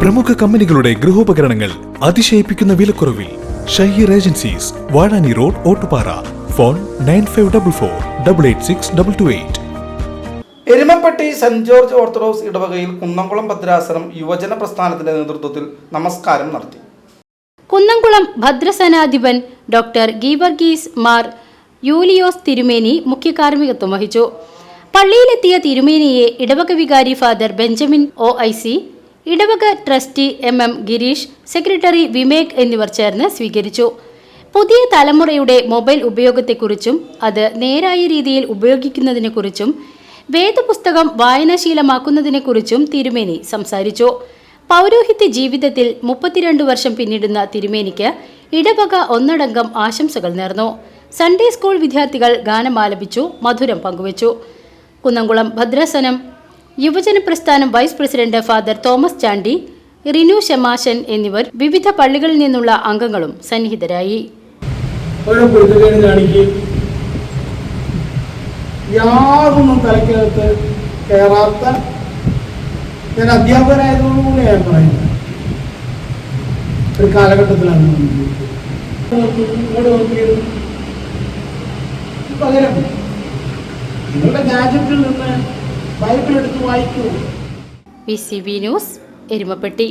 പ്രമുഖ കമ്പനികളുടെ ഗൃഹോപകരണങ്ങൾ അതിശയിപ്പിക്കുന്ന വിലക്കുറവിൽ Shaheer agencies Vazhani road Ottupara. Phone nine five double four double eight six double two eight. Erumapetty saint George orthodox ഇടവകയിൽ കുന്നംകുളം ഭദ്രാസനം യുവജന പ്രസ്ഥാനത്തിന്റെ നേതൃത്വത്തിൽ നമസ്കാരം നടത്തി. കുന്നംകുളം ഭദ്രസനാധിപൻ ഡോക്ടർ ഗീവർഗീസ് മാർ യൂലിയോസ് തിരുമേനി മുഖ്യ കാർമ്മികത്വം വഹിച്ചു. പള്ളിയിലെത്തിയ തിരുമേനിയെ ഇടവക വികാരി father Benjamin O I C ഇടവക trustee M M Gireesh secretary Vimek എന്നിവർ ചേർന്ന് സ്വീകരിച്ചു. പുതിയ തലമുറയുടെ മൊബൈൽ ഉപയോഗത്തെക്കുറിച്ചും അത് നേരായ രീതിയിൽ ഉപയോഗിക്കുന്നതിനെക്കുറിച്ചും വേദപുസ്തകം വായനാശീലമാക്കുന്നതിനെക്കുറിച്ചും തിരുമേനി സംസാരിച്ചു. പൗരോഹിത്യ ജീവിതത്തിൽ മുപ്പത്തിരണ്ട് വർഷം പിന്നിടുന്ന തിരുമേനിക്ക് ഇടവക ഒന്നടങ്കം ആശംസകൾ നേർന്നു. സൺഡേ സ്കൂൾ വിദ്യാർത്ഥികൾ ഗാനമാലപിച്ചു മധുരം പങ്കുവച്ചു. കുന്നംകുളം ഭദ്രാസനം യുവജന പ്രസ്ഥാനം vice president father Thomas Chandy Rinu ശമാശൻ എന്നിവർ വിവിധ പള്ളികളിൽ നിന്നുള്ള അംഗങ്ങളും സന്നിഹിതരായി. യാതൊന്നും തലയ്ക്കകത്ത് കയറാത്ത ഞാൻ അധ്യാപകനായതുകൊണ്ടുകൂടി ഞാൻ പറയുന്നത്. ഒരു കാലഘട്ടത്തിലാണ് പകരം നിങ്ങളുടെ ഗാജറ്റിൽ നിന്ന് ബൈബിൾ എടുത്ത് വായിക്കൂ. P C B news Erumapetty.